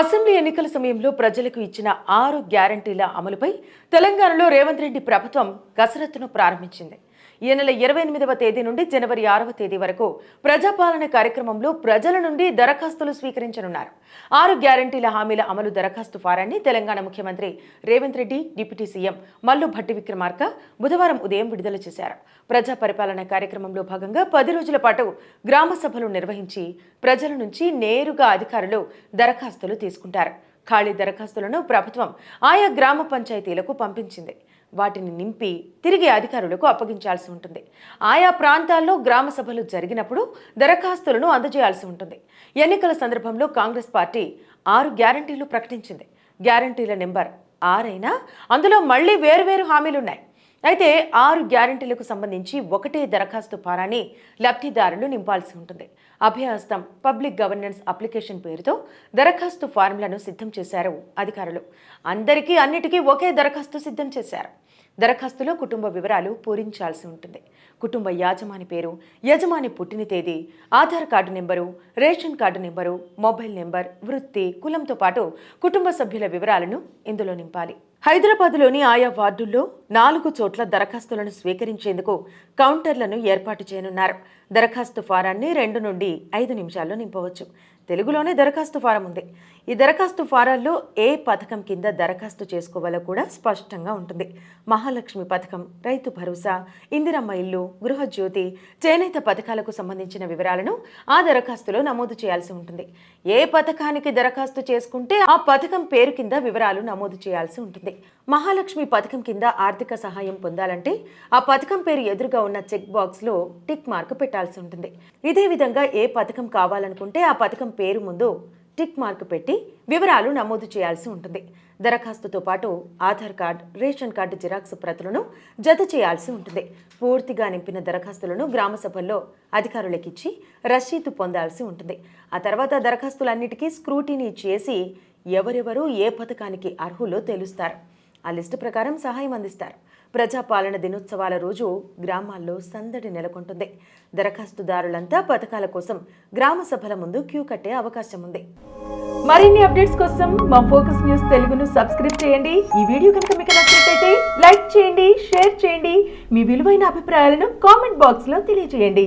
Assembly ఎన్నికల సమయంలో ప్రజలకు ఇచ్చిన ఆరు గ్యారంటీల అమలుపై తెలంగాణలో రేవంత్ రెడ్డి ప్రభుత్వం కసరత్తును ప్రారంభించింది. ఈ నెల ఇరవై ఎనిమిదవ తేదీ నుండి జనవరి ఆరవ తేదీ వరకు ప్రజాపాలన కార్యక్రమంలో ప్రజల నుండి దరఖాస్తులు స్వీకరించనున్నారు. ఆరు గ్యారంటీల హామీల అమలు దరఖాస్తు ఫారాన్ని తెలంగాణ ముఖ్యమంత్రి రేవంత్ రెడ్డి డిప్యూటీ సీఎం మల్లు భట్టి విక్రమార్క బుధవారం ఉదయం విడుదల చేశారు. ప్రజా పరిపాలన కార్యక్రమంలో భాగంగా పది రోజుల పాటు గ్రామ సభలు నిర్వహించి ప్రజల నుంచి నేరుగా అధికారులు దరఖాస్తులు తీసుకుంటారు. ఖాళీ దరఖాస్తులను ప్రభుత్వం ఆయా గ్రామ పంచాయతీలకు పంపించింది. వాటిని నింపి తిరిగి అధికారులకు అప్పగించాల్సి ఉంటుంది. ఆయా ప్రాంతాల్లో గ్రామ సభలు జరిగినప్పుడు దరఖాస్తులను అందజేయాల్సి ఉంటుంది. ఎన్నికల సందర్భంలో కాంగ్రెస్ పార్టీ ఆరు గ్యారంటీలు ప్రకటించింది. గ్యారంటీల నెంబర్ ఆరైనా అందులో మళ్ళీ వేరువేరు హామీలున్నాయి. అయితే ఆరు గ్యారంటీలకు సంబంధించి ఒకటే దరఖాస్తు ఫారాన్ని లబ్ధిదారులు నింపాల్సి ఉంటుంది. అభయహస్తం పబ్లిక్ గవర్నెన్స్ అప్లికేషన్ పేరుతో దరఖాస్తు ఫారంలను సిద్ధం చేశారు అధికారులు. అందరికీ అన్నిటికీ ఒకే దరఖాస్తు సిద్ధం చేశారు. దరఖాస్తులో కుటుంబ వివరాలు పూరించాల్సి ఉంటుంది. కుటుంబ యాజమాని పేరు యజమాని పుట్టిన తేదీ Aadhaar card number ration card number mobile number వృత్తి కులంతో పాటు కుటుంబ సభ్యుల వివరాలను ఇందులో నింపాలి. హైదరాబాద్లోని ఆయా వార్డుల్లో నాలుగు చోట్ల దరఖాస్తులను స్వీకరించేందుకు కౌంటర్లను ఏర్పాటు చేయనున్నారు. దరఖాస్తు ఫారాన్ని రెండు నుండి ఐదు నిమిషాల్లో నింపవచ్చు. తెలుగులోనే దరఖాస్తు ఫారం ఉంది. ఈ దరఖాస్తు ఫారాల్లో ఏ పథకం కింద దరఖాస్తు చేసుకోవాలో కూడా స్పష్టంగా ఉంటుంది. మహాలక్ష్మి పథకం రైతు భరోసా ఇందిరమ్మ ఇల్లు గృహజ్యోతి చేనేత పథకాలకు సంబంధించిన వివరాలను ఆ దరఖాస్తులో నమోదు చేయాల్సి ఉంటుంది. ఏ పథకానికి దరఖాస్తు చేసుకుంటే ఆ పథకం పేరు కింద వివరాలు నమోదు చేయాల్సి ఉంటుంది. మహాలక్ష్మి పథకం కింద ఆర్థిక సహాయం పొందాలంటే ఆ పథకం పేరు ఎదురుగా ఉన్న చెక్ బాక్స్లో టిక్ మార్క్ పెట్టాల్సి ఉంటుంది. ఇదే విధంగా ఏ పథకం కావాలనుకుంటే ఆ పథకం పేరు ముందు టిక్ మార్క్ పెట్టి వివరాలు నమోదు చేయాల్సి ఉంటుంది. దరఖాస్తుతో పాటు Aadhaar card ration card xerox ప్రతులను జత చేయాల్సి ఉంటుంది. పూర్తిగా నింపిన దరఖాస్తులను గ్రామ సభల్లో అధికారులకిచ్చి రసీదు పొందాల్సి ఉంటుంది. ఆ తర్వాత దరఖాస్తులన్నిటికీ స్క్రూటీని చేసి ఎవరెవరు ఏ పథకానికి అర్హులో తెలుస్తారు. ఆ లిస్టు ప్రకారం సహాయం అందిస్తారు. ప్రజాపాలన దినోత్సవాల రోజు గ్రామాల్లో సందడి నెలకొంటుంది. దరఖాస్తుదారులంతా పథకాల కోసం గ్రామ సభల ముందు క్యూ కట్టే అవకాశం ఉంది. మరిన్ని అప్డేట్స్ కోసం మా ఫోకస్ న్యూస్ తెలుగును సబ్స్క్రైబ్ చేయండి. ఈ వీడియో కనుక మీకు నచ్చినట్లయితే లైక్ చేయండి షేర్ చేయండి. మీ విలువైన అభిప్రాయాలను కామెంట్ బాక్స్లో తెలియజేయండి.